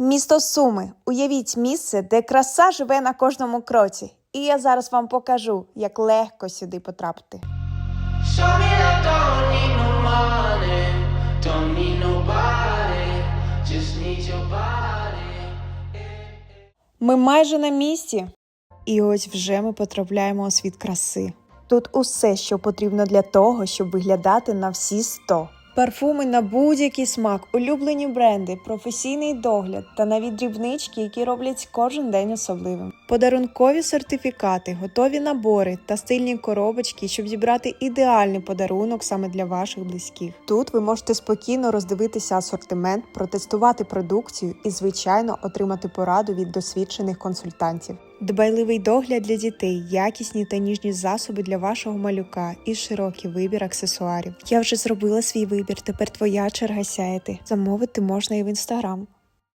Місто Суми. Уявіть місце, де краса живе на кожному кроці. І я зараз вам покажу, як легко сюди потрапити. Ми майже на місці. І ось вже ми потрапляємо у світ краси. Тут усе, що потрібно для того, щоб виглядати на всі 100. Парфуми на будь-який смак, улюблені бренди, професійний догляд та навіть дрібнички, які роблять кожен день особливим. Подарункові сертифікати, готові набори та стильні коробочки, щоб зібрати ідеальний подарунок саме для ваших близьких. Тут ви можете спокійно роздивитися асортимент, протестувати продукцію і, звичайно, отримати пораду від досвідчених консультантів. Дбайливий догляд для дітей, якісні та ніжні засоби для вашого малюка і широкий вибір аксесуарів. Я вже зробила свій вибір. Тепер твоя черга сяяти. Замовити можна і в інстаграм.